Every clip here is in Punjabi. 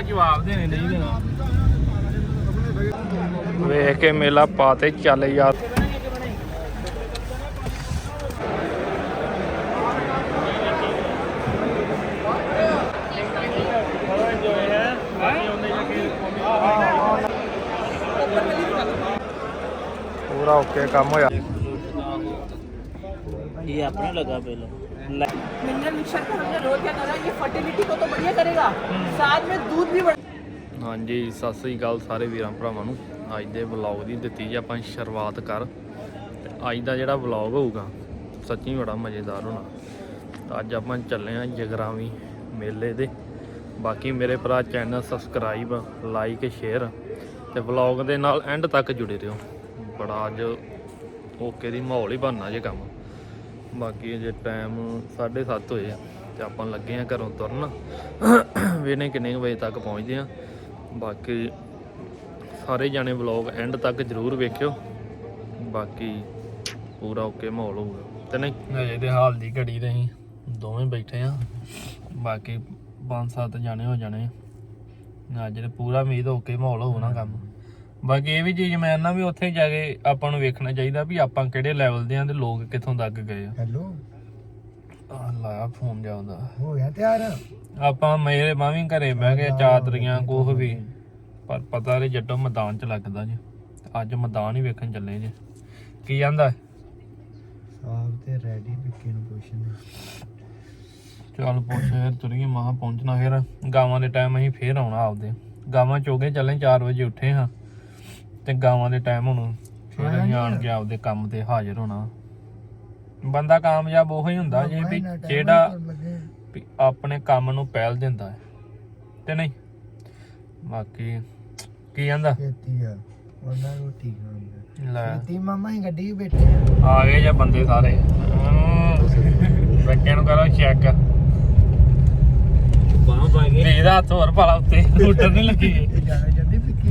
ਦਾ ਜਵਾਬ ਦੇਣੇ ਨਹੀਂ ਦੇਣਾ। ਵੇਖ ਕੇ ਮੇਲਾ ਪਾ ਤੇ ਚੱਲ ਯਾਰ। ਪੂਰਾ ਓਕੇ ਕੰਮ ਹੋਇਆ। ਇਹ ਆਪਣਾ ਲਗਾ ਪਹਿਲਾਂ। मिनरल मिक्सर का हमने रोज क्या करा ये फर्टिलिटी को तो बढ़िया करेगा साथ में दूध भी बढ़ ਹਾਂਜੀ ਸਤਿ ਸ੍ਰੀ ਅਕਾਲ ਸਾਰੇ ਵੀਰਾਂ ਭਰਾਵਾਂ ਨੂੰ ਅੱਜ ਦੇ ਵਲੌਗ ਦੀ ਦਿੱਤੀ ਜੀ ਆਪਾਂ ਸ਼ੁਰੂਆਤ ਕਰ ਤੇ ਅੱਜ ਦਾ ਜਿਹੜਾ ਵਲੌਗ ਹੋਊਗਾ ਸੱਚੀ ਬੜਾ ਮਜ਼ੇਦਾਰ ਹੋਣਾ ਤਾਂ ਅੱਜ ਆਪਾਂ ਚੱਲੇ ਆਂ ਜਗਰਾਵੀ ਮੇਲੇ ਦੇ ਬਾਕੀ ਮੇਰੇ ਭਰਾ ਚੈਨਲ ਸਬਸਕ੍ਰਾਈਬ ਲਾਈਕ ਸ਼ੇਅਰ ਤੇ ਵਲੌਗ ਦੇ ਨਾਲ ਐਂਡ ਤੱਕ ਜੁੜੇ ਰਹੋ ਬੜਾ ਅੱਜ ਓਕੇ ਦੀ ਮਾਹੌਲ ਹੀ ਬਣਨਾ ਜੇ ਕੰਮ ਬਾਕੀ ਜੇ ਟਾਈਮ 7:30 ਹੋਏ ਆ ਤੇ ਆਪਾਂ ਲੱਗੇ ਆ ਘਰੋਂ ਤੁਰਨ। ਵੇਨੇ ਕਿੰਨੇ ਕੁ ਵਜੇ ਤੱਕ ਪਹੁੰਚਦੇ ਆ। ਬਾਕੀ ਸਾਰੇ ਜਾਣੇ ਵਲੌਗ ਐਂਡ ਤੱਕ ਜ਼ਰੂਰ ਵੇਖਿਓ। ਬਾਕੀ ਪੂਰਾ ਓਕੇ ਮਾਹੌਲ ਹੋਊਗਾ। ਤੇ ਨਹੀਂ? ਅਜੇ ਦੇ ਹਾਲ ਦੀ ਘੜੀ ਤੇ ਦੋਵੇਂ ਬੈਠੇ ਆ। ਬਾਕੀ ਪੰਜ ਸੱਤ ਜਾਣੇ ਹੋ ਜਾਣੇ। ਆ। ਅੱਜ ਪੂਰਾ ਉਮੀਦ ਓਕੇ ਮਾਹੌਲ ਹੋਊ ਕੰਮ। ਬਾਕੀ ਇਹ ਵੀ ਚੀਜ਼ ਮੈਂ ਨਾ ਵੀ ਉੱਥੇ ਜਾ ਕੇ ਆਪਾਂ ਨੂੰ ਵੇਖਣਾ ਚਾਹੀਦਾ ਵੀ ਆਪਾਂ ਕਿਹੜੇ ਲੈਵਲ ਦੇ ਆ ਤੇ ਲੋਕ ਕਿੱਥੋਂ ਤੱਕ ਗਏ ਆ। ਹੈਲੋ। ਆਹ ਲਾਇਆ ਫੋਨ ਜਾਉਂਦਾ ਹੋ ਗਿਆ ਤਿਆਰ? ਆਪਾਂ ਮੇਰੇ ਮੈਂ ਵੀ ਘਰੇ ਬਹਿ ਕੇ ਚਾਦਰੀਆਂ ਕੋਹ ਵੀ। ਪਰ ਪਤਾ ਰੇ ਜੱਟੋ ਮੈਦਾਨ ਚ ਲੱਗਦਾ ਜੀ। ਅੱਜ ਮੈਦਾਨ ਹੀ ਵੇਖਣ ਚੱਲੇ ਜੀ। ਕੀ ਜਾਂਦਾ ਸਾਬ ਤੇ ਰੈਡੀ ਪਿੱਕੇ ਨੂੰ ਪੁੱਛਣ ਚੱਲ ਪੁੱਛ ਫਿਰ ਤੁਰੀਏ ਮਹਾ ਪਹੁੰਚਣਾ ਫਿਰ। ਗਾਵਾਂ ਦੇ ਟਾਈਮ ਅਸੀਂ ਫੇਰ ਆਉਣਾ ਆਪਦੇ। ਗਾਵਾਂ ਚੋਗੇ ਚੱਲੇ 4 ਵਜੇ ਉੱਠੇ ਹਾਂ। ਤੇ ਗਾਵਾਂ ਦੇ ਟਾਈਮ ਹੋਣਾ ਫਿਰ ਅਸੀਂ ਆਣ ਕੇ ਆਪਦੇ ਕੰਮ ਤੇ ਹਾਜ਼ਰ ਹੋਣਾ। ਬੰਦਾ ਕਾਮਯਾਬ ਉਹ ਹੀ ਹੁੰਦਾ ਜੇ ਵੀ ਜਿਹੜਾ ਆਪਣੇ ਕੰਮ ਨੂੰ ਪਹਿਲ ਦਿੰਦਾ ਹੈ। ਤੇ ਨਹੀਂ ਬਾਕੀ ਕੀ ਕਹਿੰਦਾ? ਆ। ਬੰਦੇ ਸਾਰੇ। ਬੱਚਿਆਂ ਨੂੰ ਕਰੋ ਚੈੱਕ ਬਾਹਾਂ ਪਾ ਇਹਦਾ ਹੱਥ ਪਾਲਾ ਉੱਤੇ। ਉੱਡਣ ਨਹੀਂ ਲੱਗੀ। ਜਾਂਦੀ ਫਿੱਕੀ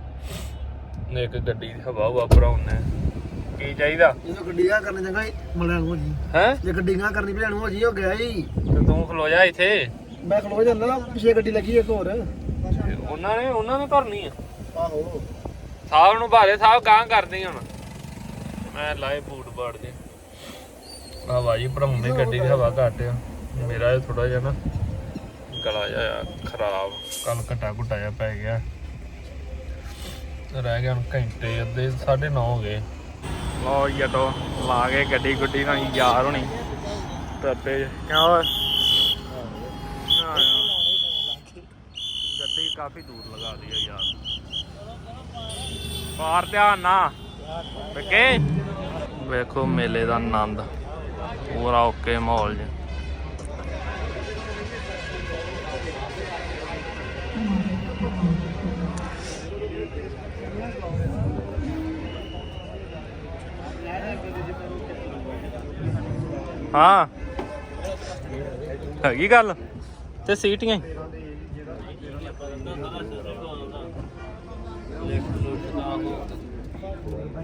ਨੇ ਇੱਕ ਗੱਡੀ ਦੀ ਹਵਾ ਹਵਾ ਭਰਾਉਣਾ ਕੀ ਚਾਹੀਦਾ? ਇਹ ਗੱਡੀਆਂ ਕਰਨ ਚੰਗਾ ਮਲਿਆਣ ਹੋ ਜੀ। ਹੈ? ਜੇ ਗੱਡੀਆਂ ਕਰਨੀ ਭਲਿਆਣ ਹੋ ਜੀ ਹੋ ਗਿਆ ਜੀ ਤੇ ਤੂੰ ਖਲੋ ਜਾ ਇੱਥੇ? ਮੈਂ ਖਲੋ ਜਾਂਦਾ ਪਿਛੇ ਗੱਡੀ ਲੱਗੀ ਇੱਕ ਹੋਰ। ਉਹਨਾਂ ਨੇ ਉਹਨਾਂ ਨੇ ਕਰਨੀ ਆ। ਆਹੋ। ਸਾਹਿਬ ਨੂੰ ਭਾਰੇ ਸਾਹਿਬ ਗਾਂ ਕਰਦੇ ਹੁਣ। ਮੈਂ ਲਾਏ ਬੂਟ ਬਾੜ ਦੇ ਹਵਾ ਜੀ ਭਰਾਉਂਦੇ ਗੱਡੀ ਦੀ ਹਵਾ ਘੱਟ ਆ। ਮੇਰਾ ਇਹ ਥੋੜਾ ਜਿਹਾ ਨਾ ਗਲਾ ਜਿਹਾ ਖਰਾਬ ਕੱਲ ਘਟਾ ਘੁਟਾ ਜਿਹਾ ਪੈ ਗਿਆ। ਰਹਿ ਗਿਆ ਹੁਣ ਘੰਟੇ, ਅੱਧੇ 9:30 ਹੋ ਗਏ। ਲੋ ਜਟੋ ਲਾ ਕੇ ਗੱਡੀ ਗੁੱਡੀ ਨਾਲ ਯਾਰ ਹੋਣੀ। ਤਰਪੇ ਕਿਉਂ ਓਏ? ਗੱਡੀ ਕਾਫੀ ਦੂਰ ਲਗਾ ਦੀ ਆ ਯਾਰ। ਪਾਰ ਧਿਆਨ ਨਾ ਵੇਖੇ ਵੇਖੋ ਮੇਲੇ ਦਾ ਆਨੰਦ। ਪੂਰਾ ਓਕੇ ਮਾਹੌਲ ਜੀ ਹਾਂ। ਹੈਗੀ ਗੱਲ? ਤੇ ਸੀਟੀਆਂ ਹੀ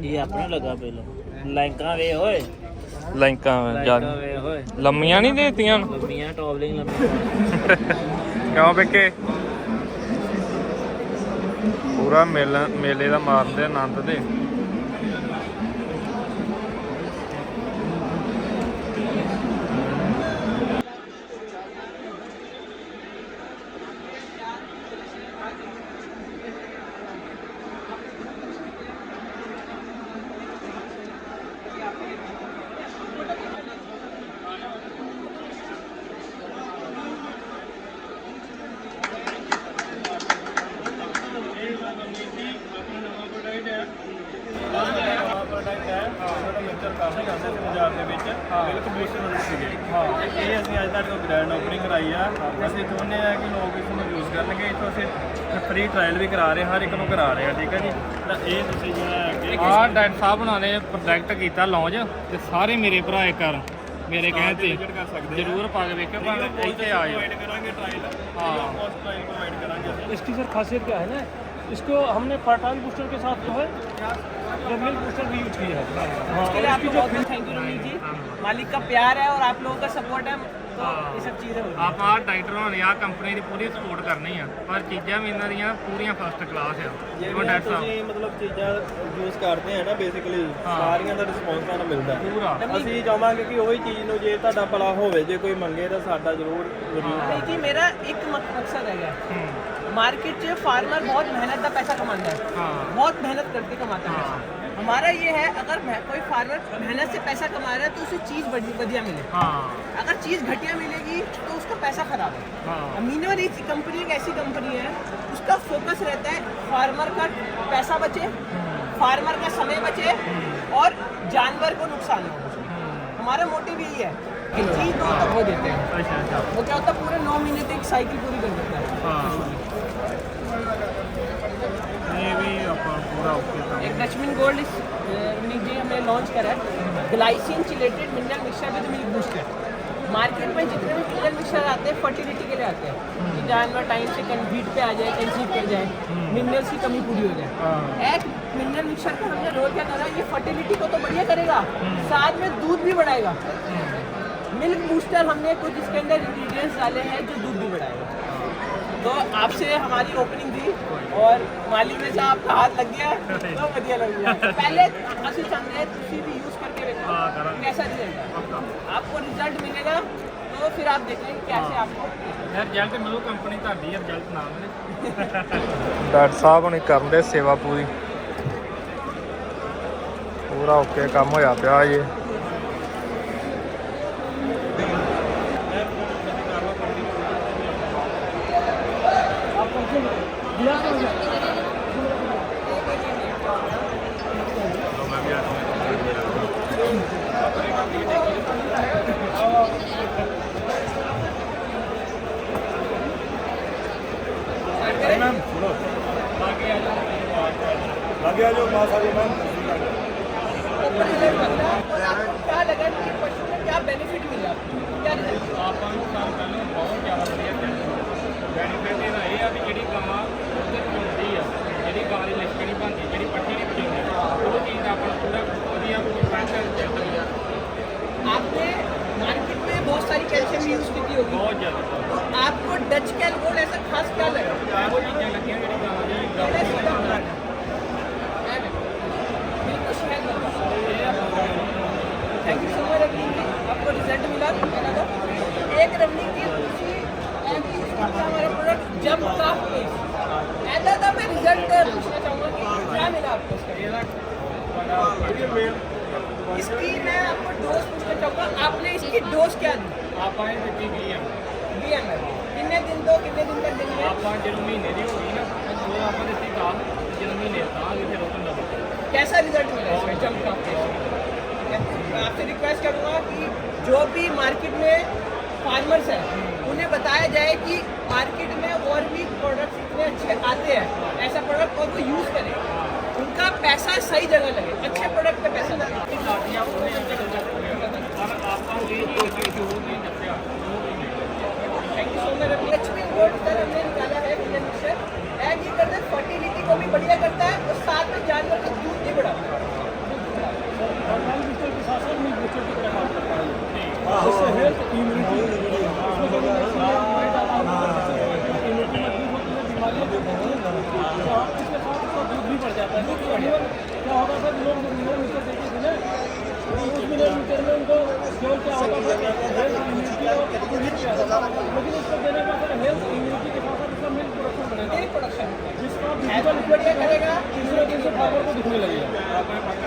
ਇਹ ਆਪਣਾ ਲਗਾ ਪਹਿਲਾਂ। ਲੈਂਕਾਂ ਵੇ ਓਏ। ਲੈਂਕਾਂ ਵੇ ਓਏ। ਲੰਮੀਆਂ ਨਹੀਂ ਦੇਤੀਆਂ? ਲੰਮੀਆਂ ਟੌਬਲਿੰਗ ਲੰਮੀਆਂ। ਕਿਉਂ ਬੇਕੇ ਪੂਰਾ ਮੇਲਾ ਮੇਲੇ ਦਾ ਮਾਰਦੇ ਆਨੰਦ ਦੇ ਪ੍ਰੋਜੈਕਟ ਕੀਤਾ ਲਾਂਚ ਤੇ ਸਾਰੇ ਮੇਰੇ ਭਰਾ ਇੱਕ ਕਰ ਮੇਰੇ ਕਹਿਣ ਤੇ ਵਿਜ਼ਿਟ ਕਰ ਸਕਦੇ ਜ਼ਰੂਰ ਪਾ ਕੇ ਵੇਖਿਓ ਪਰ ਇੱਥੇ ਆ ਜਾਓ ਪ੍ਰੋਵਾਈਡ ਕਰਾਂਗੇ ਟ੍ਰਾਇਲ ਹਾਂ। ਕੋਸਟ ਟ੍ਰਾਇਲ ਪ੍ਰੋਵਾਈਡ ਕਰਾਂਗੇ ਅਸੀਂ इसकी सर खासियत क्या है ना इसको हमने फर्टाइल बूस्टर के साथ जो है जब मिल्क बूस्टर भी यूज किया है हाँ उसके लिए आपको बहुत बहुत थैंक यू रमनीत जी मालिक का प्यार है और आप लोगों का सपोर्ट है ਇਹ ਸਭ ਚੀਜ਼ਾਂ ਹੋ ਗਈਆਂ ਆ ਕੰਪਨੀ ਦੀ ਪੂਰੀ ਸਪੋਰਟ ਕਰਨੀ ਆ। ਪਰ ਚੀਜ਼ਾਂ ਵੀ ਇਹਨਾਂ ਦੀਆਂ ਪੂਰੀਆਂ ਫਸਟ ਕਲਾਸ ਆ। ਜਿਵੇਂ ਡਾਕਟਰ ਸਾਹਿਬ ਤੁਸੀਂ ਮਤਲਬ ਚੀਜ਼ਾਂ ਯੂਜ਼ ਕਰਦੇ ਆ ਨਾ ਬੇਸਿਕਲੀ ਸਾਰੀਆਂ ਦਾ ਰਿਸਪੌਂਸ ਤੁਹਾਨੂੰ ਮਿਲਦਾ। ਪੂਰਾ। ਅਸੀਂ ਚਾਹਾਂਗੇ ਕਿ ਉਹੀ ਚੀਜ਼ ਨੂੰ ਜੇ ਤੁਹਾਡਾ ਭਲਾ ਹੋਵੇ ਜੇ ਕੋਈ ਮੰਗੇ ਤਾਂ ਸਾਡਾ ਜ਼ਰੂਰ ਜ਼ਰੂਰ ਕਿ ਮੇਰਾ ਇੱਕ ਮਕਸਦ ਹੈਗਾ। ਮਾਰਕੀਟ 'ਚ ਫਾਰਮਰ ਬਹੁਤ ਮਿਹਨਤ ਦਾ ਪੈਸਾ ਕਮਾਉਂਦਾ ਹੈ। ਬਹੁਤ ਮਿਹਨਤ ਕਰਕੇ ਕਮਾਉਂਦਾ ਹੈ। हमारा ये है अगर कोई फार्मर मेहनत से पैसा कमा रहा है तो उसे चीज़ बढ़िया मिले। हाँ। अगर चीज़ घटिया मिलेगी तो उसका पैसा ख़राब है। हाँ। अमीनो एक कंपनी एक ऐसी कंपनी है उसका फोकस रहता है फार्मर का पैसा बचे फार्मर का समय बचे और जानवर को नुकसान हो। हमारा मोटिव यही है कि हाँ। चीज़ दो तक वो देते हैं। अच्छा, अच्छा। वो क्या होता है पूरे नौ महीने तक साइकिल पूरी कर देता है। हाँ। एक डचमिन गोल्ड इस जी हमने लॉन्च करा है। Glycine chelated mineral mixture with milk booster market में जितने भी मिनरल मिक्सचर आते हैं फर्टिलिटी के लिए आते हैं। कि जानवर टाइम से कन्वीट पे आ जाए कहीं कंसीव कर जाए मिनरल्स की कमी पूरी हो जाए। एक मिनरल मिक्सचर का हमने रोल क्या करा ये फर्टिलिटी को तो बढ़िया करेगा। साथ में दूध भी बढ़ाएगा। मिल्क बूस्टर हमने कुछ इसके अंदर इंग्रेडिएंट्स डाले हैं जो दूध भी बढ़ाएगा। तो आपसे हमारी ओपनिंग थी और माली में से आपका हाथ लग गया तो बढ़िया लग गया पहले असली चाहते हैं तुसी भी यूज करके देखो हाँ, करेंगे। कैसा रिजल्ट है आपको रिजल्ट मिलेगा तो फिर आप देखेंगे कैसे आपको ਯਾਰ ਰਿਜ਼ਲਟ ਮਿਲੂ ਕੰਪਨੀ ਤੁਹਾਡੀ ਹੈ ਰਿਜ਼ਲਟ ਨਾ ਮਿਲੇ ਡਾਕਟਰ ਸਾਹਿਬ ਹੁਣੀ ਕਰਨ ਦੇ ਸੇਵਾ ਪੂਰੀ ਪੂਰਾ ਓਕੇ ਕੰਮ ਹੋਇਆ ਪਿਆ ਜੀ Yeah, yeah. के आते हैं ऐसा प्रोडक्ट और वो यूज़ करें। उनका पैसा सही जगह लगे अच्छे प्रोडक्ट पे पैसा लगे। Thank you so much Lakshmi हमने फर्टिलिटी को भी बढ़िया करता है और साथ में जानवर का दूध भी बढ़ाता है। बढ़ाता है। जिसका करेगा। तीसरे दिन से फार्मर को दिखने लगेगा।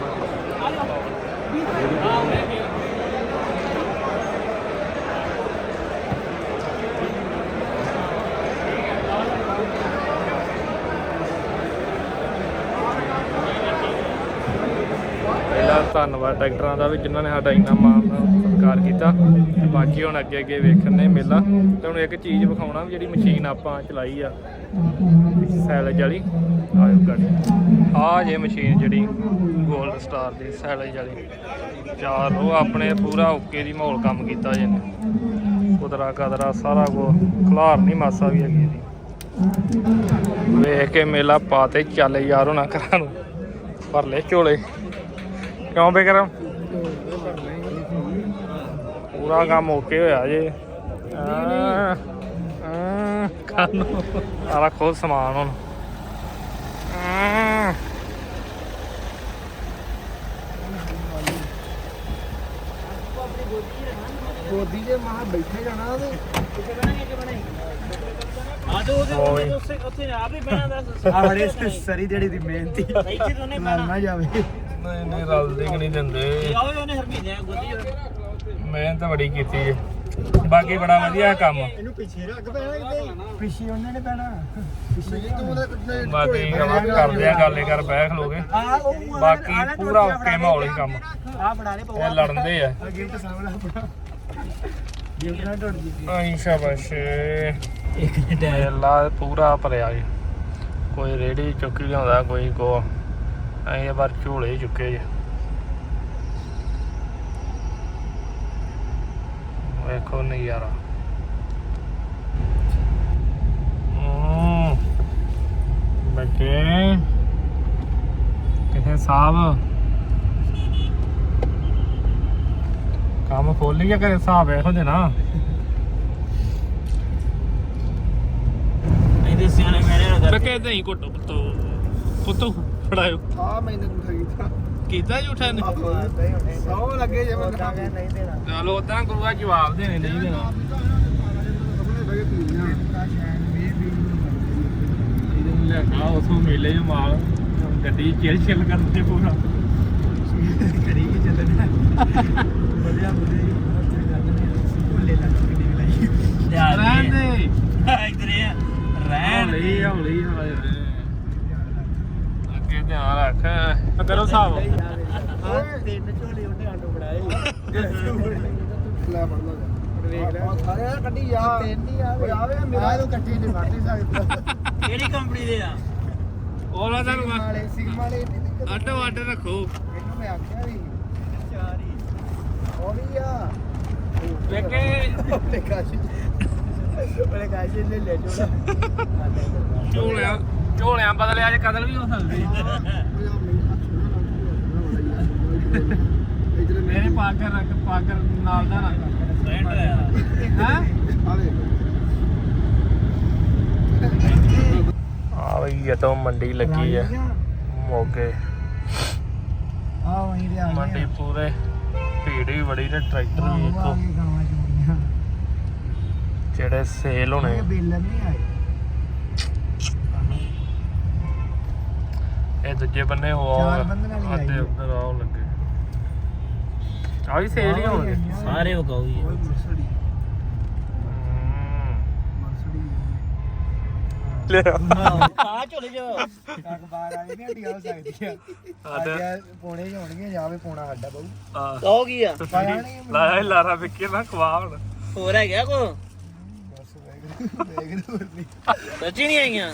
ਧੰਨਵਾਦ ਟਰੈਕਟਰਾਂ ਦਾ ਵੀ ਜਿਨ੍ਹਾਂ ਨੇ ਸਾਡਾ ਇੰਨਾ ਮਾਣ ਸਤਿਕਾਰ ਕੀਤਾ। ਤੇ ਬਾਕੀ ਹੁਣ ਅੱਗੇ ਅੱਗੇ ਵੇਖਣ ਨੇ ਮੇਲਾ। ਤੇ ਹੁਣ ਇੱਕ ਚੀਜ਼ ਵਿਖਾਉਣਾ ਵੀ ਜਿਹੜੀ ਮਸ਼ੀਨ ਆਪਾਂ ਚਲਾਈ ਆ। ਸੈਲਜ ਵਾਲੀ। ਆਇਓ ਗਾੜੀ। ਆ ਜੇ ਮਸ਼ੀਨ ਜਿਹੜੀ 골ਡ ਸਟਾਰ ਦੀ, ਸੈਲਜ ਵਾਲੀ। ਚਾਰ ਉਹ ਆਪਣੇ ਪੂਰਾ ਓਕੇ ਦੀ ਮਾਹੌਲ ਕੰਮ ਕੀਤਾ ਜੇ ਨੇ ਕੁਦਰਾ ਕਦਰਾ ਸਾਰਾ ਕੋ ਖਲਾਰ ਨਹੀਂ ਮਾਸਾ ਵੀ ਹੈਗੀ ਇਹਦੀ। ਵੇਖ ਕੇ ਮੇਲਾ ਪਾਤੇ ਚੱਲ ਯਾਰ ਹੋਣਾ ਘਰਾਂ ਨੂੰ। ਭਰ ਲੈ ਝੋਲੇ। ਕਿਉਂ ਬੇਕਰਮ ਪੂਰਾ ਕੰਮ ਓਕੇ ਹੋਇਆ ਜੇ। ਕਾਨੂੰ ਆ ਰੱਖੋ ਸਮਾਨ ਹੁਣ। ਗੋਦੀ ਜੇ ਮਹਾ ਬੈਠੇ ਜਾਣਾ ਤੇ ਕਿੱਥੇ ਬਣਾਏ ਕਿ ਬਣਾਏ ਆ ਉਹਦੇ ਉੱਥੇ ਉੱਥੇ ਆਪ ਹੀ ਬਣਾ ਦਾ ਸਰੀ ਜਿਹੜੀ ਦੀ ਮਿਹਨਤੀ ਇੱਥੇ ਤੋਂ ਨਹੀਂ ਬਣਾ ਜਾਵੇ। ਨਹੀਂ ਨਹੀਂ ਬੜੀ ਕੀਤੀ ਹੈ ਬਾਕੀ ਬੜਾ ਵਧੀਆ ਕੰਮ। ਇਹਨੂੰ ਪਿੱਛੇ ਰੱਖ ਪੈਣਾ ਪਿੱਛੇ ਉਹਨਾਂ ਨੇ ਪੈਣਾ। ਪਿੱਛੇ ਤੂੰ ਉਹਦੇ ਬਾਕੀ ਕੰਮ ਕਰਦੇ ਆ ਗੱਲੇ ਕਰ ਬਹਿ ਖਲੋਗੇ ਬਾਕੀ ਪੂਰਾ ਓਕੇ ਮਾਹੌਲ ਹੀ ਕੰਮ। ਆ ਬਣਾਣੇ ਪਊਗਾ ਇਹ ਲੜਨਦੇ ਆ। ਗਿਫਟ ਸਾਹਮਣੇ ਆਪਣਾ। ਗਿਫਟ ਪੂਰਾ ਭਰਿਆ ਕੋਈ ਰੇੜੀ ਚੁੱਕੀ ਲਿਆਉਂਦਾ ਕੋਈ ਅਸੀਂ ਇਹ ਵਾਰ ਝੋਲੇ ਚੁੱਕੇ ਜੇ। ਵੇਖੋ ਨਜ਼ਾਰਾ। ਬੱਗੇ ਕਿਥੇ ਸਾਹਿਬ ਕੰਮ ਖੋਲ ਲਿਆ ਕਰੇ ਸਾਹਿਬ ਇਹੋ ਜੇ ਨਾ। ਇਹਦੇ ਸਿਆਣੇ ਮੇਰੇ ਰਗਾ ਬੱਗੇ ਤੇ ਹੀ ਕੁੱਟੋ ਪੁੱਤੋ ਪੁੱਤੋ। ਫੜਾਇਓ। ਆ ਮੈਨੂੰ ਝੂਠਾ ਕੀਤਾ ਕੀਤਾ ਝੂਠਾ ਨੇ ਸੌ ਲੱਗੇ ਜੇ ਮੈਂ ਨਹੀਂ ਦੇਣਾ ਚਲੋ ਉਦਾਂ ਗੁਰੂਆ ਜਵਾਬ ਦੇਣੇ ਨਹੀਂ ਦੇਣਾ। ਲੈ ਮੇਲੇ ਮਾਲ। ਗੱਡੀ ਚਿਲ ਚਿਲ ਕਰਦੇ ਪੂਰਾ। ਕਰੀ ਕਿ ਚੱਲਣਾ। ਵਧੀਆ ਵਧੀਆ ਭੁੱਲੇ ਲੱਗ ਕਿੰਨੀ ਲਾਈ ਰਹਿਣ ਦੇ। ਇਧਰ ਰਹਿਣ ਲਈ ਹੌਲੀ ਹੌਲੀ। ਬਾਕੀ ਧਿਆਨ ਰੱਖ। ਕਰੋ ਹਿਸਾਬ। ਹਾਂ ਤਿੰਨ ਝੋਲੇ ਉਹਨੇ ਆਟੋ ਬਣਾਏ ਲੈ ਪੜ ਲਓ ਵੇਖ ਲੈ ਸਾਰੇ ਕੱਢੀ ਯਾ ਤਿੰਨ ਹੀ ਆਵੇ ਆਵੇ ਮੇਰਾ ਤਾਂ ਇਕੱਠੇ ਨਹੀਂ ਵੜ ਨਹੀਂ ਸਕਦਾ ਕਿਹੜੀ ਕੰਪਨੀ ਦੇ ਆ ਉਹਨਾਂ ਦਾ ਵਾਲੇ ਸਿਗਮਾ ਵਾਲੇ ਅੱਡੋ ਅੱਡ ਰੱਖੋ। ਇਹਨੂੰ ਮੈਂ ਆਖਿਆ ਵੀ ਚਾਰ ਹੀ। ਉਹ ਵੀ ਆ। ਵੇਖੇ ਲੈ ਕਾਸ਼ੀ ਲੈ ਕਾਸ਼ੀ ਲੈ ਲੈ ਜੋੜਾ ਚੋਲਿਆ ਝੋਲਿਆਂ ਬਦਲਿਆ ਜੇ ਕਦਲ ਵੀ ਹੋ ਸਕਦੀ ਮੇਰੇ ਪਾਕਰ ਮੰਡੀ ਲੱਗੀ ਆ। ਮੋਗੇ। ਮੰਡੀ ਪੂਰੇ। ਭੀੜ ਵੀ ਬੜੀ ਤੇ ਟਰੈਕਟਰ ਵੀ ਇੱਕੋ ਜਿਹੜੇ ਸੇਲ ਹੋਣੇ। ਬੇਲਰ ਨਹੀਂ ਆਏ। ਇਹ ਦੂਜੇ ਬੰਨੇ ਹੋ ਚਾਰ ਬੰਦਿਆਂ ਵਾਲੀ ਆਉ ਲੱਗੇ। ਆ ਵੀ ਸੇਲ ਹੀ ਹੋਣਗੇ ਸਾਰੇ ਵਗਾਉ ਹੀ। ਹੈ। ਲੈ ਆ ਝੋਲੇ ਚ। ਅਖਬਾਰ ਵਾਲੇ ਨੇ ਹੱਡੀ ਹੋ ਸਕਦੀ ਆ। ਅੱਜ ਸਾਡੇ- ਹੋਣਗੇ ਜਾਂ ਵੀ ਪੌਣਾ ਸਾਡਾ ਬਹੁ। ਆ। ਕਹੋ ਕੀ ਆ ਪਾਇਆ ਲਾਰਾ ਵਿੱਕੀ ਨਾ ਖਵਾ ਹੋਰ ਹੈਗਾ ਕੋ? ਬਸ ਵੇਖ ਸੱਚੀ ਨਹੀਂ ਆਈਆਂ।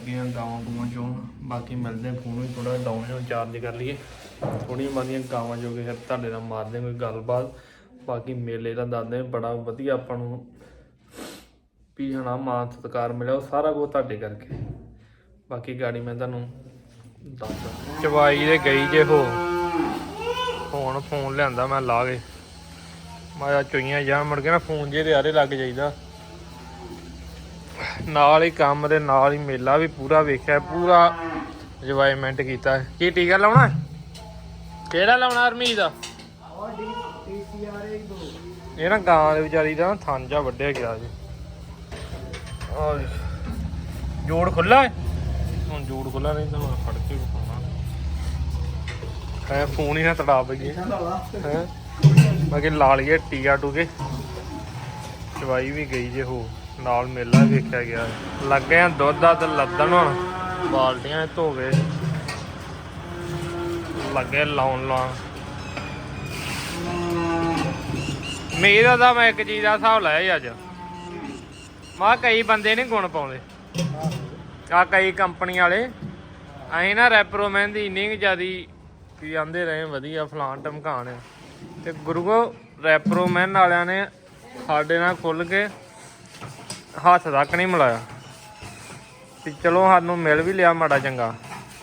ਲੱਗੇ ਆ ਗਾਵਾਂ ਗੂਆਂ ਚੋਂ। ਬਾਕੀ ਮਿਲਦੇ ਆ ਫੋਨ ਵੀ ਥੋੜਾ ਡਾਊਨ ਜਿਹਾ ਚਾਰਜ ਕਰ ਲਈਏ। ਥੋੜੀਆਂ ਮਾਦੀਆਂ ਗਾਵਾਂ ਜੋ ਕਿ ਫਿਰ ਤੁਹਾਡੇ ਨਾਲ ਮਾਰਦੇ ਕੋਈ ਗੱਲਬਾਤ। ਬਾਕੀ ਮੇਲੇ ਦਾ ਦੱਸਦੇ ਬੜਾ ਵਧੀਆ ਆਪਾਂ ਨੂੰ ਵੀ ਹਨਾ ਮਾਨ ਸਤਿਕਾਰ ਮਿਲਿਆ, ਉਹ ਸਾਰਾ ਕੁਝ ਤੁਹਾਡੇ ਕਰਕੇ। ਬਾਕੀ ਗਾੜੀ ਮੈਂ ਤੁਹਾਨੂੰ ਦੱਸਦਾ। ਚਵਾਈ ਦੇ ਗਈ ਜੇ ਹੋ ਹੁਣ ਫੋਨ ਲਿਆਂਦਾ ਮੈਂ ਲਾ ਕੇ। ਮਾਇਆ ਚੋਈਆਂ ਜਾਂ, ਮੁੜ ਕੇ ਨਾ ਫੋਨ ਜੇ ਦੇ ਆਰੇ ਲੱਗ ਜਾਈਦਾ। ਨਾਲ ਹੀ ਕੰਮ ਦੇ ਨਾਲ ਹੀ ਮੇਲਾ ਵੀ ਪੂਰਾ ਵੇਖਿਆ ਪੂਰਾ ਇੰਜੋਇਮੈਂਟ ਕੀਤਾ। ਕੀ ਟੀਕਾ ਲਾਉਣਾ? ਕਿਹੜਾ ਲਾਉਣਾ ਅਰਮੀ ਦਾ ਇਹ ਨਾ ਗਾਂ ਦੇ ਵਿਚਾਰੀ ਦਾ ਨਾ ਥਣ ਜਾ ਵੱਢਿਆ ਗਿਆ ਜੀ। ਓਏ ਜੋੜ ਖੁੱਲਾ ਹੈ? ਹੁਣ ਜੋੜ ਖੁੱਲਾ ਨਹੀਂ ਤਾਂ ਮੈਂ ਫੜ ਕੇ ਵਿਖਾਉਣਾ। ਐ ਫੋਨ ਹੀ ਨਾ ਤੜਾ ਪਈਏ ਹੈ? ਬਾਕੀ ਲਾ ਲਈਏ ਟੀਆ ਟੂਕੇ ਚਵਾਈ ਵੀ ਗਈ ਜੇ ਹੋ ਨਾਲ ਮੇਲਾ ਵੀ ਵੇਖਿਆ ਗਿਆ। ਲੱਗੇ ਆ ਦੁੱਧ ਦਾ ਲੱਦਣ ਹੁਣ। ਬਾਲਟੀਆਂ 'ਚ ਲੱਗੇ ਲਾਉਣ ਲਾ ਮੇਰਾ ਦਾ ਮੈਂ ਇੱਕ ਚੀਜ਼ ਦਾ ਹਿਸਾਬ ਲਾਇਆ ਅੱਜ। ਮਾ ਕਈ ਬੰਦੇ ਨਹੀਂ ਗੁਣ ਪਾਉਂਦੇ। ਆ ਕਈ ਕੰਪਨੀ ਵਾਲੇ। ਅਸੀਂ ਨਾ ਰੈਪਰੋਮੈਨ ਦੀ ਇੰਨੀ ਕੁ ਜ਼ਿਆਦੀ ਕੀ ਆਂਦੇ ਰਹੇ, ਵਧੀਆ ਫਲਾਨ ਟਮਕਾਣ ਤੇ ਗੁਰੂ ਰੈਪਰੋਮੈਨ ਵਾਲਿਆਂ ਨੇ ਸਾਡੇ ਨਾਲ ਖੁੱਲ ਕੇ ਹੱਥ ਤੱਕ ਨਹੀਂ ਮਿਲਾਇਆ। ਤੇ ਚਲੋ ਸਾਨੂੰ ਮਿਲ ਵੀ ਲਿਆ ਮਾੜਾ ਚੰਗਾ।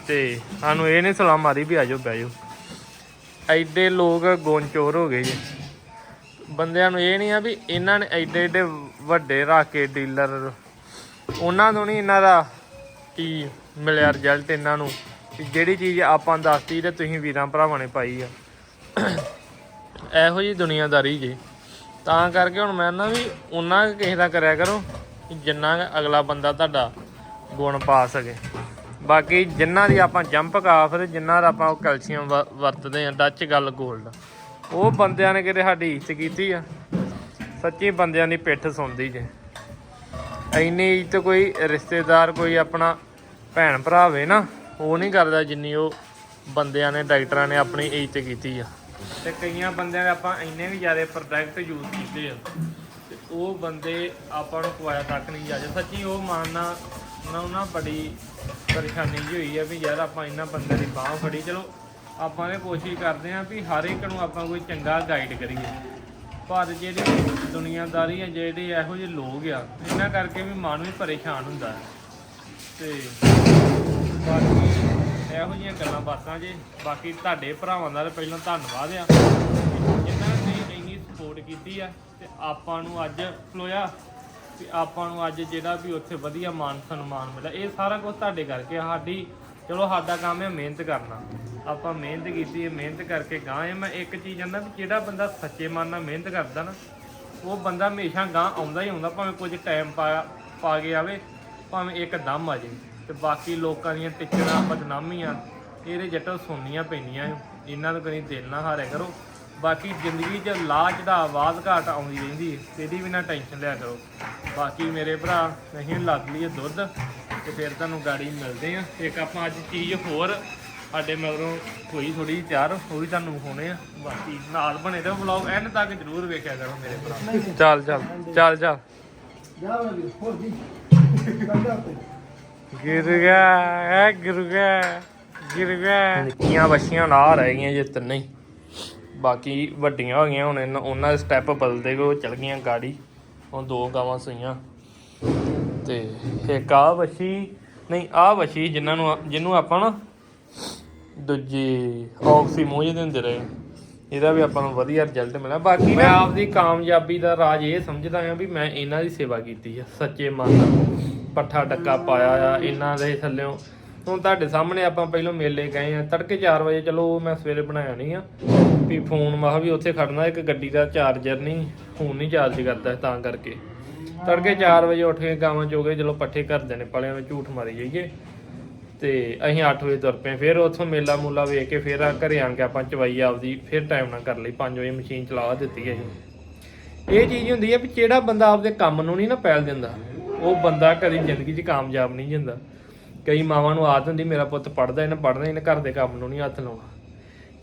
ਤੇ ਸਾਨੂੰ ਇਹ ਨਹੀਂ ਸਲਾਮ ਮਾਰੀ ਵੀ ਆਜੋ, ਬਹਿ ਜਾਓ। ਐਡੇ ਲੋਕ ਗੋਨਚੋਰ ਹੋ ਗਏ ਜੀ। ਬੰਦਿਆਂ ਨੂੰ ਇਹ ਨਹੀਂ ਆ ਵੀ ਇਹਨਾਂ ਨੇ ਐਡੇ ਐਡੇ ਵੱਡੇ ਰੱਖ ਕੇ ਡੀਲਰ, ਉਹਨਾਂ ਨੂੰ ਨਹੀਂ ਇਹਨਾਂ ਦਾ ਕੀ ਮਿਲਿਆ ਰਿਜ਼ਲਟ ਇਹਨਾਂ ਨੂੰ। ਜਿਹੜੀ ਚੀਜ਼ ਆਪਾਂ ਦੱਸਤੀ ਤੇ ਤੁਸੀਂ ਵੀਰਾਂ ਭਰਾਵਾਂ ਨੇ ਪਾਈ ਆ। ਇਹੋ ਜੀ ਦੁਨੀਆਦਾਰੀ ਜੀ। ਤਾਂ ਕਰਕੇ ਹੁਣ ਮੈਂ ਨਾ ਵੀ ਉਹਨਾਂ ਕਿਸੇ ਦਾ ਕਰਿਆ ਕਰੋ। ਕਿ ਜਿੰਨਾ ਕੁ ਅਗਲਾ ਬੰਦਾ ਤੁਹਾਡਾ ਗੁਣ ਪਾ ਸਕੇ। ਬਾਕੀ ਜਿਨ੍ਹਾਂ ਦੀ ਆਪਾਂ ਜੰਪ ਕਾਫ ਤੇ ਜਿਨ੍ਹਾਂ ਦਾ ਆਪਾਂ ਉਹ ਕੈਲਸ਼ੀਅਮ ਵ- ਵਰਤਦੇ ਆ ਡੱਚ ਗੱਲ 골ਡ ਉਹ ਬੰਦਿਆਂ ਨੇ ਕਿਤੇ ਸਾਡੀ ਇੱਜ਼ਤ ਕੀਤੀ ਆ। ਸੱਚੀ ਬੰਦਿਆਂ ਦੀ ਪਿੱਠ ਸੁਣਦੀ ਜੇ। ਇੰਨੀ ਇੱਜ਼ਤ ਕੋਈ ਰਿਸ਼ਤੇਦਾਰ, ਕੋਈ ਆਪਣਾ ਭੈਣ ਭਰਾ ਹੋਵੇ ਨਾ, ਉਹ ਨਹੀਂ ਕਰਦਾ ਜਿੰਨੀ ਉਹ ਬੰਦਿਆਂ ਨੇ, ਡਾਕਟਰਾਂ ਨੇ ਆਪਣੀ ਇੱਜ਼ਤ ਕੀਤੀ ਆ। ਤੇ ਕਈਆਂ ਬੰਦਿਆਂ ਦੇ ਆਪਾਂ ਇੰਨੇ ਵੀ ਜ਼ਿਆਦਾ ਪ੍ਰੋਡਕਟ ਯੂਜ਼ ਕੀਤੇ ਆ। ਉਹ ਬੰਦੇ ਆਪਾਂ ਨੂੰ ਖਵਾਇਆ ਤੱਕ ਨਹੀਂ ਜਾ ਸੱਚੀ ਉਹ ਮਾਨਣਾ ਨਾ ਉਹਨਾਂ ਬੜੀ ਪਰੇਸ਼ਾਨੀ ਜਿਹੀ ਹੋਈ ਆ ਵੀ ਯਾਰ ਆਪਾਂ ਇਹਨਾਂ ਬੰਦੇ ਦੀ ਬਾਹ ਫੜੀ। ਚਲੋ, ਆਪਾਂ ਨੇ ਕੋਸ਼ਿਸ਼ ਕਰਦੇ ਆ ਵੀ ਹਰ ਇੱਕ ਨੂੰ ਆਪਾਂ ਕੋਈ ਚੰਗਾ ਗਾਈਡ ਕਰੀਏ। ਪਰ ਜਿਹੜੀ ਦੁਨੀਆਦਾਰੀ ਹੈ ਜਿਹੜੇ ਇਹੋ ਜਿਹੇ ਲੋਕ ਆ, ਇਹਨਾਂ ਕਰਕੇ ਵੀ ਮਨ ਵੀ ਪਰੇਸ਼ਾਨ ਹੁੰਦਾ ਹੈ। ਤੇ ਬਾਕੀ ਇਹੋ ਜਿਹੀਆਂ ਗੱਲਾਂ ਬਾਤਾਂ ਜੇ, ਬਾਕੀ ਤੁਹਾਡੇ ਭਰਾਵਾਂ ਦਾ ਤਾਂ ਪਹਿਲਾਂ ਧੰਨਵਾਦ ਆ। ਜਿਨ੍ਹਾਂ ਨੇ ਇੰਨੀ ਸਪੋਰਟ ਕੀਤੀ ਆ ਤੇ ਆਪਾਂ ਨੂੰ ਅੱਜ ਖਲੋਇਆ ਤੇ ਆਪਾਂ ਨੂੰ ਅੱਜ ਜਿਹੜਾ ਵੀ ਉੱਥੇ ਵਧੀਆ ਮਾਨ ਸਨਮਾਨ ਮਿਲਿਆ। ਇਹ ਸਾਰਾ ਕੁਝ ਤੁਹਾਡੇ ਕਰਕੇ ਸਾਡੀ, ਚਲੋ ਸਾਡਾ ਕੰਮ ਹੈ ਮਿਹਨਤ ਕਰਨਾ। ਆਪਾਂ ਮਿਹਨਤ ਕੀਤੀ ਹੈ, ਮਿਹਨਤ ਕਰਕੇ ਗਾਂ ਹੈ। ਮੈਂ ਇੱਕ ਚੀਜ਼ ਕਹਿੰਦਾ ਵੀ ਜਿਹੜਾ ਬੰਦਾ ਸੱਚੇ ਮਨ ਨਾਲ ਮਿਹਨਤ ਕਰਦਾ ਨਾ, ਉਹ ਬੰਦਾ ਹਮੇਸ਼ਾ ਗਾਂ ਆਉਂਦਾ ਹੀ ਆਉਂਦਾ, ਭਾਵੇਂ ਕੁਝ ਟਾਈਮ ਪਾ ਪਾ ਕੇ ਆਵੇ, ਭਾਵੇਂ ਇੱਕ ਦਮ ਆ ਜੇ। ਤੇ ਬਾਕੀ ਲੋਕਾਂ ਦੀਆਂ ਟਿੱਚਰਾਂ, ਬਦਨਾਮੀਆਂ, ਇਹਦੇ ਜੱਟਾਂ ਸੁਣਨੀਆਂ ਪੈਂਦੀਆਂ ਇਹਨਾਂ ਨੂੰ ਕਦੀ ਦਿਲ ਨਾ ਹਾਰਿਆ ਕਰੋ। ਬਾਕੀ ਜ਼ਿੰਦਗੀ 'ਚ ਲਾ ਚੜਾ ਆਵਾਜ਼ ਘਾਟ ਆਉਂਦੀ ਰਹਿੰਦੀ ਹੈ ਇਹਦੀ ਵੀ ਨਾ ਟੈਨਸ਼ਨ ਲਿਆ ਕਰੋ। ਬਾਕੀ ਮੇਰੇ ਭਰਾ ਅਸੀਂ ਲੱਗ ਲਈਏ ਦੁੱਧ ਤੇ ਫਿਰ ਤੁਹਾਨੂੰ ਗਾੜੀ ਮਿਲਦੇ ਆ ਇੱਕ ਆਪਾਂ ਅੱਜ ਚੀਜ਼ ਹੋਰ ਸਾਡੇ ਮਗਰੋਂ ਹੋਈ ਥੋੜੀ ਤਿਆਰ ਉਹ ਵੀ ਤੁਹਾਨੂੰ ਵਿਖਾਉਣੇ ਆ। ਬਾਕੀ ਨਾਲ ਬਣੇ ਰਹੋ ਵਲੌਗ ਐਂਡ ਤੱਕ ਜ਼ਰੂਰ ਵੇਖਿਆ ਕਰੋ ਮੇਰੇ ਭਰਾ। ਚੱਲ ਚੱਲ ਚੱਲ ਚੱਲ। ਜਾ ਮੈਂ ਹੋਰ ਜੀ। ਕੰਡਾ ਤੇ ਗਿਰ ਗਿਆ ਇਹ ਗਿਰ ਗਿਆ ਗਿਰ ਗਿਆ। ਨਿੱਕੀਆਂ ਬੱਛੀਆਂ ਨਾ ਰਹਿ ਗਈਆਂ ਜੇ ਤਿੰਨੇ ਹੀ। ਬਾਕੀ ਵੱਡੀਆਂ ਹੋ ਗਈਆਂ, ਹੁਣ ਇਹਨਾਂ- ਉਹਨਾਂ ਦੇ ਸਟੈਪ ਬਦਲਦੇ ਗਏ, ਉਹ ਚਲ ਗਈਆਂ ਗਾੜੀ। ਹੁਣ ਦੋ ਗਾਵਾਂ ਸੂਈਆਂ। ਤੇ ਇੱਕ ਆ ਬੱਛੀ ਨਹੀਂ ਆ ਬੱਛੀ ਜਿਨ੍ਹਾਂ ਨੂੰ ਜਿਹਨੂੰ ਆਪਾਂ ਨਾ ਦੂਜੀ ਆਕਸੀ ਮੂੰਹ ਦਿੰਦੇ ਰਹੇ। ਇਹਦਾ ਵੀ ਆਪਾਂ ਨੂੰ ਵਧੀਆ ਰਿਜ਼ਲਟ ਮਿਲਿਆ। ਬਾਕੀ ਮੈਂ ਆਪਦੀ ਕਾਮਯਾਬੀ ਦਾ ਰਾਜ ਇਹ ਸਮਝਦਾ ਹਾਂ ਵੀ ਮੈਂ ਇਹਨਾਂ ਦੀ ਸੇਵਾ ਕੀਤੀ ਆ, ਸੱਚੇ ਮਨ ਨਾਲ। ਪੱਠਾ ਟੱਕਾ ਪਾਇਆ ਆ, ਇਹਨਾਂ ਦੇ ਥੱਲਿਓਂ ਹੁਣ ਤੁਹਾਡੇ ਸਾਹਮਣੇ ਆਪਾਂ ਪਹਿਲਾਂ ਮੇਲੇ ਗਏ ਆ। ਤੜਕੇ 4 ਵਜੇ, ਚਲੋ ਉਹ ਮੈਂ ਸਵੇਰੇ ਬਣਾਇਆ ਨਹੀਂ ਆ। ਵੀ ਫੋਨ ਮਾ ਵੀ ਉੱਥੇ ਖੜਨਾ, ਇੱਕ ਗੱਡੀ ਦਾ ਚਾਰਜਰ ਨਹੀਂ ਫੋਨ ਨਹੀਂ ਚਾਰਜ ਕਰਦਾ ਤਾਂ ਕਰਕੇ। ਤੜਕੇ 4 ਵਜੇ ਉੱਠ ਕੇ ਗਾਵਾਂ ਚੋਗੇ ਚਲੋ ਪੱਠੇ ਕਰਦੇ ਨੇ, ਪਲਿਆਂ ਨੂੰ ਝੂਠ ਮਾਰੀ ਜਾਈਏ। ਤੇ ਅਸੀਂ 8 ਵਜੇ ਤੁਰ ਪਏ, ਫਿਰ ਉੱਥੋਂ ਮੇਲਾ ਮੂਲਾ ਵੇਖ ਕੇ ਫਿਰ ਆ ਘਰੇ ਆਣ ਕੇ ਆਪਾਂ ਚਵਾਈ ਆਪਦੀ, ਫਿਰ ਟਾਈਮ ਨਾ ਕਰ ਲਈ 5 ਵਜੇ ਮਸ਼ੀਨ ਚਲਾ ਦਿੱਤੀ ਹੈ ਜੀ। ਇਹ ਚੀਜ਼ ਹੁੰਦੀ ਹੈ ਵੀ ਜਿਹੜਾ ਬੰਦਾ ਆਪਦੇ ਕੰਮ ਨੂੰ ਨਹੀਂ ਨਾ ਪਹਿਲ ਦਿੰਦਾ, ਉਹ ਬੰਦਾ ਕਦੀ ਜ਼ਿੰਦਗੀ 'ਚ ਕਾਮਯਾਬ ਨਹੀਂ ਜਾਂਦਾ। ਕਈ ਮਾਵਾਂ ਨੂੰ ਆਦਤ ਹੁੰਦੀ, ਮੇਰਾ ਪੁੱਤ ਪੜਦਾ ਇਹਨੇ ਪੜਨਾ ਇਹਨੇ ਘਰ ਦੇ ਕੰਮ ਨੂੰ ਨਹੀਂ ਹੱਥ ਲਾਉਣਾ।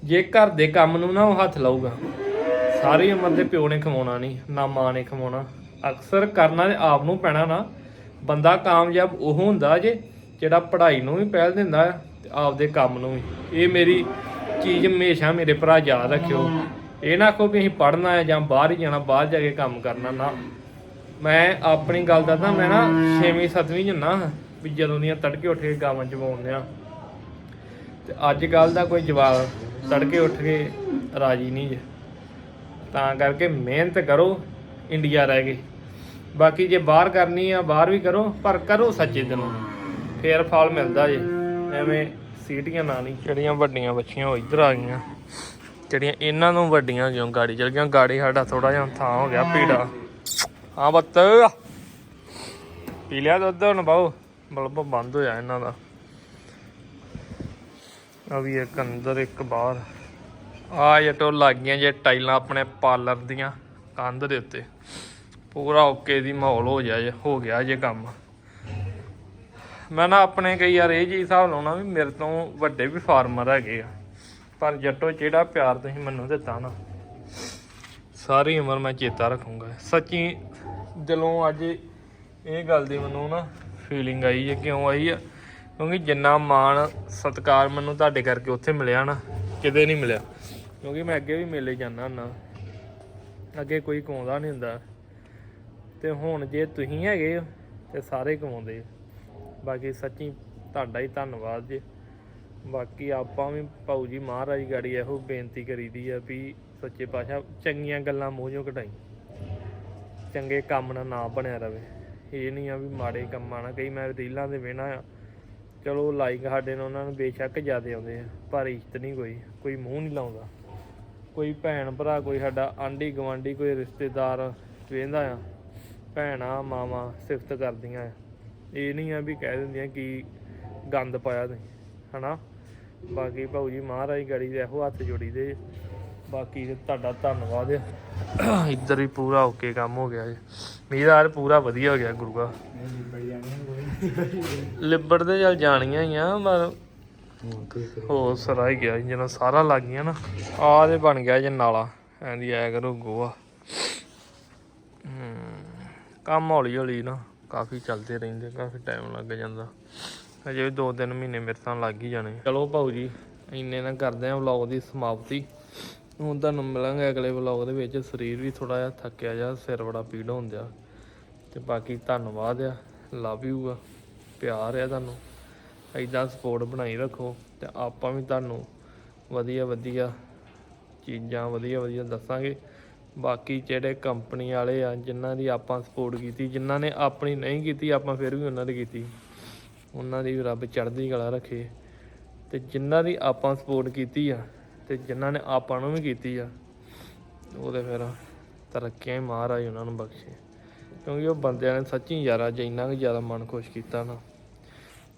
ਜੇ ਘਰ ਦੇ ਕੰਮ ਨੂੰ ਨਾ ਉਹ ਹੱਥ ਲਾਊਗਾ, ਸਾਰੀ ਉਮਰ ਦੇ ਪਿਓ ਨੇ ਖਵਾਉਣਾ ਨਹੀਂ ਨਾ ਮਾਂ ਨੇ ਖਵਾਉਣਾ। ਅਕਸਰ ਕਰਨਾ ਤੇ ਆਪ ਨੂੰ ਪੈਣਾ ਨਾ। ਬੰਦਾ ਕਾਮਯਾਬ ਉਹ ਹੁੰਦਾ ਜੇ, ਜਿਹੜਾ ਪੜ੍ਹਾਈ ਨੂੰ ਵੀ ਪਹਿਲ ਦਿੰਦਾ ਤੇ ਆਪਦੇ ਕੰਮ ਨੂੰ ਵੀ। ਇਹ ਮੇਰੀ ਚੀਜ਼ ਹਮੇਸ਼ਾ ਮੇਰੇ ਭਰਾ ਯਾਦ ਰੱਖਿਓ। ਇਹ ਨਾ ਆਖੋ ਵੀ ਅਸੀਂ ਪੜ੍ਹਨਾ ਹੈ ਜਾਂ ਬਾਹਰ ਹੀ ਜਾਣਾ, ਬਾਹਰ ਜਾ ਕੇ ਕੰਮ ਕਰਨਾ ਨਾ। ਮੈਂ ਆਪਣੀ ਗੱਲ ਦੱਸਦਾ, ਮੈਂ ਨਾ 6ਵੀਂ 7ਵੀਂ ਚ ਹੁੰਨਾ। ਵੀ ਜਦੋਂ ਦੀਆਂ ਤੜਕੇ ਉੱਠ ਕੇ ਗਾਵਾਂ ਚਵਾਉਂਦੇ ਆ ਤੇ ਅੱਜ ਕੱਲ ਦਾ ਕੋਈ ਜਵਾਬ ਤੜਕੇ ਉੱਠ ਕੇ ਰਾਜੀ ਨਹੀਂ ਜੇ। ਤਾਂ ਕਰਕੇ ਮਿਹਨਤ ਕਰੋ, ਇੰਡੀਆ ਰਹਿ ਗਏ ਬਾਕੀ ਜੇ ਬਾਹਰ ਕਰਨੀ ਆ, ਬਾਹਰ ਵੀ ਕਰੋ, ਪਰ ਕਰੋ ਸੱਚੇ ਦਿਨੋਂ ਫੇਰ ਫਲ ਮਿਲਦਾ ਜੇ। ਐਵੇਂ ਸੀਟੀਆਂ ਨਾ ਨਹੀਂ। ਜਿਹੜੀਆਂ ਵੱਡੀਆਂ ਬੱਚੀਆਂ ਉਹ ਇੱਧਰ ਆ ਗਈਆਂ। ਜਿਹੜੀਆਂ ਇਹਨਾਂ ਨੂੰ ਵੱਡੀਆਂ ਕਿਉਂ? ਗਾੜੀ ਚਲ ਗਈਆਂ। ਗਾੜੀ ਸਾਡਾ ਥੋੜਾ ਜਿਹਾ ਥਾਂ ਹੋ ਗਿਆ ਪੀੜਾ ਹਾਂ ਬੱਤ। ਪੀ ਲਿਆ ਦੁੱਧ ਹੁਣ ਬਾਉ ਬਲਬ ਬੰਦ ਹੋਇਆ ਇਹਨਾਂ ਦਾ। ਆ ਵੀ ਇੱਕ ਅੰਦਰ, ਇੱਕ ਬਾਹਰ। ਆ ਜਟੋ ਲੱਗ ਗਈਆਂ ਜੇ ਟਾਈਲਾਂ ਆਪਣੇ ਪਾਰਲਰ ਦੀਆਂ, ਕੰਧ ਦੇ ਉੱਤੇ। ਪੂਰਾ ਓਕੇ ਦੀ ਮਾਹੌਲ ਹੋ ਜਾ, ਹੋ ਗਿਆ ਜੇ ਕੰਮ। ਮੈਂ ਨਾ ਆਪਣੇ ਕਈ ਯਾਰ ਇਹ ਜੀ ਹਿਸਾਬ ਲਾਉਣਾ ਵੀ ਮੇਰੇ ਤੋਂ ਵੱਡੇ ਵੀ ਫਾਰਮਰ ਹੈਗੇ ਆ। ਪਰ ਜੱਟੋ ਜਿਹੜਾ ਪਿਆਰ ਤੁਸੀਂ ਮੈਨੂੰ ਦਿੱਤਾ ਨਾ, ਸਾਰੀ ਉਮਰ ਮੈਂ ਚੇਤਾ ਰੱਖੂੰਗਾ। ਸੱਚੀ ਦਿਲੋਂ ਅੱਜ ਇਹ ਗੱਲ ਦੀ ਮੈਨੂੰ ਨਾ ਫੀਲਿੰਗ ਆਈ ਹੈ, ਕਿਉਂ ਆਈ ਆ? ਕਿਉਂਕਿ ਜਿੰਨਾ ਮਾਣ, ਸਤਿਕਾਰ ਮੈਨੂੰ ਤੁਹਾਡੇ ਕਰਕੇ ਉੱਥੇ ਮਿਲਿਆ ਨਾ, ਕਿਤੇ ਨਹੀਂ ਮਿਲਿਆ। ਕਿਉਂਕਿ ਮੈਂ ਅੱਗੇ ਵੀ ਮੇਲੇ ਜਾਂਦਾ ਹੁੰਦਾ। ਅੱਗੇ ਕੋਈ ਕਮਾਉਂਦਾ ਨਹੀਂ ਹੁੰਦਾ। ਤੇ ਹੁਣ ਜੇ ਤੁਸੀਂ ਹੈਗੇ ਹੋ, ਤੇ ਸਾਰੇ ਕਮਾਉਂਦੇ ਬਾਕੀ ਸੱਚੀ ਤੁਹਾਡਾ ਹੀ ਧੰਨਵਾਦ ਜੀ। ਬਾਕੀ ਆਪਾਂ ਵੀ ਭਾਊ ਜੀ ਮਹਾਰਾਜ ਗਾੜੀ ਇਹੋ ਬੇਨਤੀ ਕਰੀਦੀ ਆ ਵੀ ਸੱਚੇ ਪਾਤਸ਼ਾਹ ਚੰਗੀਆਂ ਗੱਲਾਂ ਮੂੰਹ ਚੋਂ ਕਢਾਈ ਚੰਗੇ ਕੰਮ ਨਾਲ ਨਾ ਬਣਿਆ ਰਵੇ। ਇਹ ਨਹੀਂ ਆ ਵੀ ਮਾੜੇ ਕੰਮਾਂ ਨਾਲ, ਕਈ ਮੈਂ ਰੀਲਾਂ ਦੇ ਵੇਣਾ ਆ। ਚਲੋ ਲਾਈਕ ਸਾਡੇ ਨਾਲ ਉਹਨਾਂ ਨੂੰ ਬੇਸ਼ੱਕ ਜ਼ਿਆਦੇ ਆਉਂਦੇ ਆ, ਪਰ ਇੱਜ਼ਤ ਨਹੀਂ ਕੋਈ ਕੋਈ ਮੂੰਹ ਨਹੀਂ ਲਾਉਂਦਾ। ਕੋਈ ਭੈਣ ਭਰਾ, ਕੋਈ ਸਾਡਾ ਆਂਢੀ ਗਵਾਂਢੀ ਕੋਈ ਰਿਸ਼ਤੇਦਾਰ ਵੇਂਦਾ ਆ, ਭੈਣਾਂ, ਮਾਵਾਂ ਸਿਫਤ ਕਰਦੀਆਂ ਆ। ਇਹ ਨਹੀਂ ਆ ਵੀ ਕਹਿ ਦਿੰਦੀਆਂ ਕਿ ਗੰਦ ਪਾਇਆ ਤੁਸੀਂ, ਹਨਾ? ਬਾਕੀ ਭਾਊ ਜੀ ਮਹਾਰਾਜ ਗੜੀ ਦੇ ਇਹੋ ਹੱਥ ਜੋੜੀ ਦੇ ਬਾਕੀ ਤੁਹਾਡਾ ਧੰਨਵਾਦ ਆ। ਇੱਧਰ ਵੀ ਪੂਰਾ ਓਕੇ ਕੰਮ ਹੋ ਗਿਆ ਜੀ। ਮੀਦਾਰ ਪੂਰਾ ਵਧੀਆ ਹੋ ਗਿਆ ਗੁਰੂਆ ਲਿਬੜ ਦੇ ਚੱਲ ਜਾਣੀਆਂ ਹੀ ਆ ਪਰ ਹੋ ਸਰਾ ਹੀ ਗਿਆ ਜਿਹਨਾਂ ਸਾਰਾ ਲੱਗ ਗਿਆ ਨਾ। ਆਹ ਤੇ ਬਣ ਗਿਆ ਜੇ ਨਾਲਾ ਐਂਦੀ ਆਇਆ ਕਰੋ ਗੋਆ। ਹਮ, ਕੰਮ ਹੌਲੀ ਹੌਲੀ ਨਾ ਕਾਫੀ ਚੱਲਦੇ ਰਹਿੰਦੇ ਕਾਫੀ ਟਾਈਮ ਲੱਗ ਜਾਂਦਾ। ਅਜੇ ਵੀ 2-3 ਮਹੀਨੇ ਮੇਰੇ ਤਾਂ ਲੱਗ ਹੀ ਜਾਣੇ। ਚਲੋ ਭਾਊ ਜੀ ਇੰਨੇ ਨਾਲ ਕਰਦੇ ਆ ਵਲੌਗ ਦੀ ਸਮਾਪਤੀ। ਹੁਣ ਤੁਹਾਨੂੰ ਮਿਲਾਂਗੇ ਅਗਲੇ ਵਲੌਗ ਦੇ ਵਿੱਚ, ਸਰੀਰ ਵੀ ਥੋੜਾ ਜਿਹਾ ਥੱਕਿਆ ਜਾ ਸਿਰ ਬੜਾ ਪੀੜ ਹੁੰਦਿਆ ਤੇ ਬਾਕੀ ਧੰਨਵਾਦ ਆ ਲਵ ਯੂ ਆ, ਪਿਆਰ ਆ ਤੁਹਾਨੂੰ। ਐਦਾਂ ਸਪੋਰਟ ਬਣਾਈ ਰੱਖੋ ਤੇ ਆਪਾਂ ਵੀ ਤੁਹਾਨੂੰ ਵਧੀਆ ਵਧੀਆ ਚੀਜ਼ਾਂ ਵਧੀਆ ਵਧੀਆ ਦੱਸਾਂਗੇ। ਬਾਕੀ ਜਿਹੜੇ ਕੰਪਨੀ ਵਾਲੇ ਆ, ਜਿਨ੍ਹਾਂ ਦੀ ਆਪਾਂ ਸਪੋਰਟ ਕੀਤੀ, ਜਿਨ੍ਹਾਂ ਨੇ ਆਪਣੀ ਨਹੀਂ ਕੀਤੀ, ਆਪਾਂ ਫਿਰ ਵੀ ਉਹਨਾਂ ਦੀ ਕੀਤੀ। ਉਹਨਾਂ ਦੀ ਵੀ ਰੱਬ ਚੜ੍ਹਦੀ ਕਲਾ ਰੱਖੇ। ਤੇ ਜਿਨ੍ਹਾਂ ਦੀ ਆਪਾਂ ਸਪੋਰਟ ਕੀਤੀ ਆ ਤੇ ਜਿਨ੍ਹਾਂ ਨੇ ਆਪਾਂ ਨੂੰ ਵੀ ਕੀਤੀ ਆ ਉਹਦੇ ਫਿਰ ਤਰੱਕੀਆਂ ਹੀ ਮਹਾਰਾਜ ਉਹਨਾਂ ਨੂੰ ਬਖਸ਼ੇ। ਕਿਉਂਕਿ ਉਹ ਬੰਦਿਆਂ ਨੇ ਸੱਚੀ ਯਾਰਾ ਜਿੰਨਾ ਕੁ ਜ਼ਿਆਦਾ ਮਨ ਖੁਸ਼ ਕੀਤਾ ਨਾ,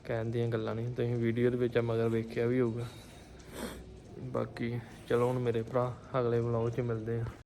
ਕਹਿਣ ਦੀਆਂ ਗੱਲਾਂ ਨਹੀਂ, ਤੁਸੀਂ ਵੀਡੀਓ ਦੇ ਵਿੱਚ ਮਗਰ ਵੇਖਿਆ ਵੀ ਹੋਊਗਾ। ਬਾਕੀ ਚਲੋ ਹੁਣ ਮੇਰੇ ਭਰਾ, ਅਗਲੇ ਵਲੌਗ 'ਚ ਮਿਲਦੇ ਆ।